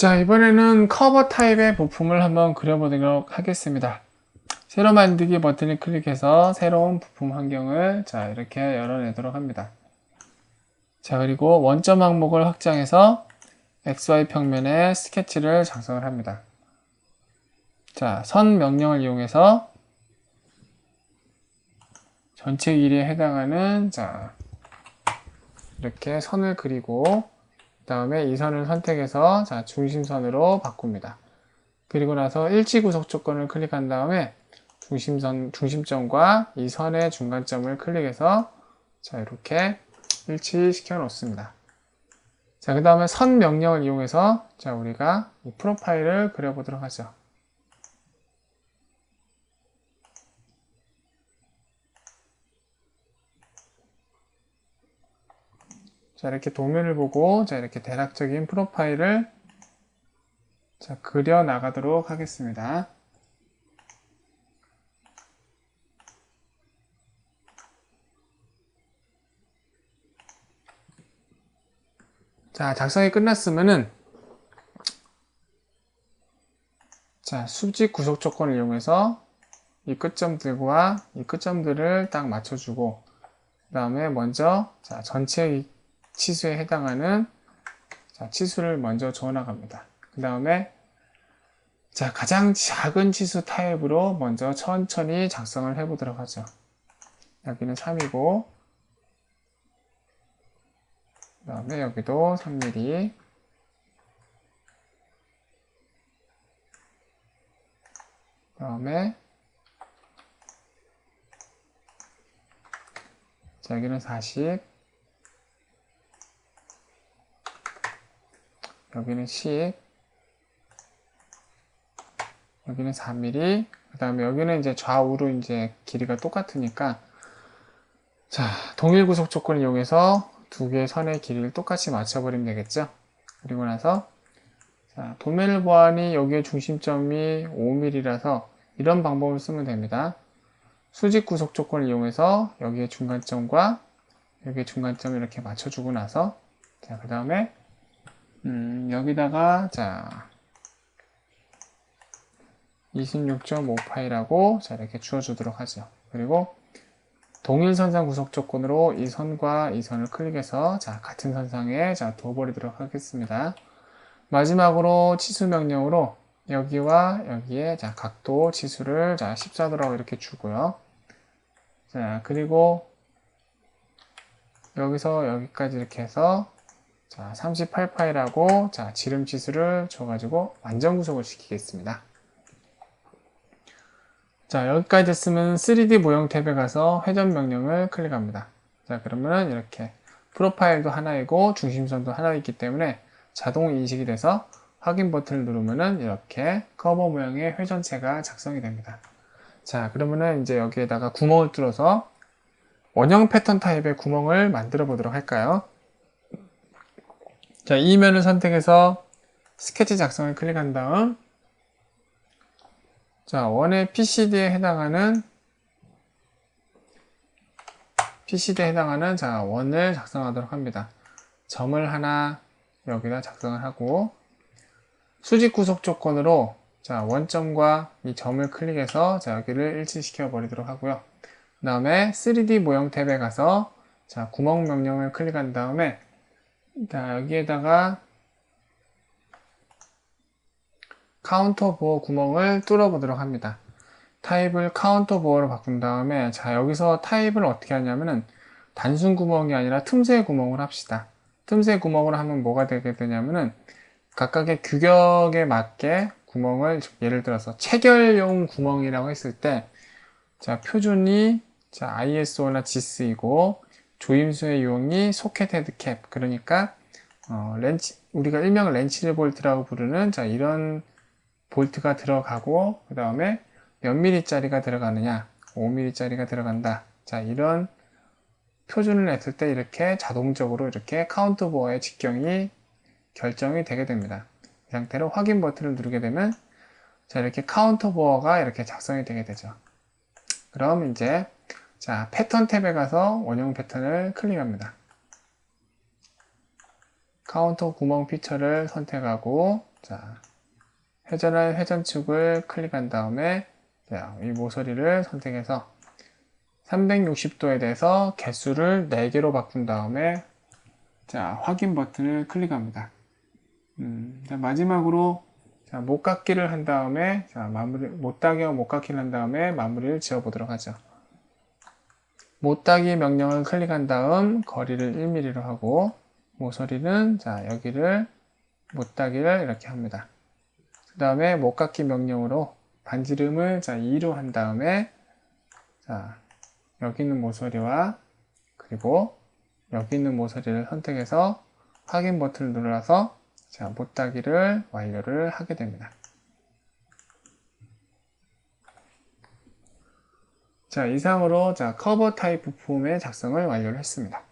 자, 이번에는 커버 타입의 부품을 한번 그려보도록 하겠습니다. 새로 만들기 버튼을 클릭해서 새로운 부품 환경을 자, 이렇게 열어내도록 합니다. 자, 그리고 원점 항목을 확장해서 XY 평면에 스케치를 작성을 합니다. 자, 선 명령을 이용해서 전체 길이에 해당하는 자, 이렇게 선을 그리고 그 다음에 이 선을 선택해서 자, 중심선으로 바꿉니다. 그리고 나서 일치 구속 조건을 클릭한 다음에 중심선, 중심점과 이 선의 중간점을 클릭해서 자, 이렇게 일치시켜 놓습니다. 자, 그 다음에 선 명령을 이용해서 자, 우리가 이 프로파일을 그려보도록 하죠. 자, 이렇게 도면을 보고, 자, 이렇게 대략적인 프로파일을 자, 그려 나가도록 하겠습니다. 자, 작성이 끝났으면은, 자, 수직 구속 조건을 이용해서 이 끝점들과 이 끝점들을 딱 맞춰주고, 그 다음에 먼저, 자, 전체 치수에 해당하는 자, 치수를 먼저 줘 나갑니다. 그 다음에 자, 가장 작은 치수 타입으로 먼저 천천히 작성을 해 보도록 하죠. 여기는 3이고 그 다음에 여기도 3mm 그 다음에 자, 여기는 40 여기는 10 여기는 4mm 그 다음에 여기는 이제 좌우로 이제 길이가 똑같으니까 자 동일 구속 조건을 이용해서 두 개의 선의 길이를 똑같이 맞춰버리면 되겠죠? 그리고 나서 자 도면을 보아하니 여기에 중심점이 5mm라서 이런 방법을 쓰면 됩니다. 수직 구속 조건을 이용해서 여기에 중간점과 여기에 중간점을 이렇게 맞춰주고 나서 자 그 다음에 음, 여기다가 자 26.5파이라고 자 이렇게 주어주도록 하죠. 그리고 동일 선상 구속 조건으로 이 선과 이 선을 클릭해서 자 같은 선상에 자 두어버리도록 하겠습니다. 마지막으로 치수 명령으로 여기와 여기에 자 각도 치수를 자 14도라고 이렇게 주고요. 자 그리고 여기서 여기까지 이렇게 해서 자 38파이라고 자 지름 치수를 줘가지고 완전 구속을 시키겠습니다. 자 여기까지 됐으면 3D 모형 탭에 가서 회전 명령을 클릭합니다. 자 그러면 이렇게 프로파일도 하나이고 중심선도 하나이기 때문에 자동 인식이 돼서 확인 버튼을 누르면은 이렇게 커버 모양의 회전체가 작성이 됩니다. 자 그러면은 이제 여기에다가 구멍을 뚫어서 원형 패턴 타입의 구멍을 만들어 보도록 할까요? 자, 이 면을 선택해서 스케치 작성을 클릭한 다음 자, 원의 PCD에 해당하는 PCD에 해당하는 자, 원을 작성하도록 합니다. 점을 하나 여기다 작성을 하고 수직 구속 조건으로 자, 원점과 이 점을 클릭해서 자, 여기를 일치시켜 버리도록 하고요. 그 다음에 3D 모형 탭에 가서 자, 구멍 명령을 클릭한 다음에 자, 여기에다가 카운터 보어 구멍을 뚫어 보도록 합니다. 타입을 카운터 보어로 바꾼 다음에 자 여기서 타입을 어떻게 하냐면은 단순 구멍이 아니라 틈새 구멍을 합시다. 틈새 구멍으로 하면 뭐가 되게 되냐면은 각각의 규격에 맞게 구멍을 예를 들어서 체결용 구멍이라고 했을 때 자 표준이 자 ISO나 GS이고 조임수의 유형이 소켓 헤드 캡. 그러니까 어, 렌치 우리가 일명을 렌치를 볼트라고 부르는 자 이런 볼트가 들어가고 그 다음에 몇 미리짜리가 들어가느냐? 5미리짜리가 들어간다. 자 이런 표준을 냈을 때 이렇게 자동적으로 이렇게 카운트 보어의 직경이 결정이 되게 됩니다. 이 상태로 확인 버튼을 누르게 되면 자 이렇게 카운터 보어가 이렇게 작성이 되게 되죠. 그럼 이제 자 패턴 탭에 가서 원형 패턴을 클릭합니다 카운터 구멍 피처를 선택하고 자, 회전할 회전축을 클릭한 다음에 자, 이 모서리를 선택해서 360도에 대해서 개수를 4개로 바꾼 다음에 자, 확인 버튼을 클릭합니다. 음, 자, 마지막으로 자, 못깎기를 한 다음에 자, 마무리 못따기와 못깎기를 한 다음에 마무리를 지어 보도록 하죠. 못따기 명령을 클릭한 다음 거리를 1mm로 하고 모서리는 자, 여기를 못따기를 이렇게 합니다. 그 다음에 못깎기 명령으로 반지름을 자 2로 한 다음에 자 여기 있는 모서리와 그리고 여기 있는 모서리를 선택해서 확인 버튼을 눌러서 자 못따기를 완료를 하게 됩니다. 자 이상으로 자 커버 타입 부품의 작성을 완료를 했습니다.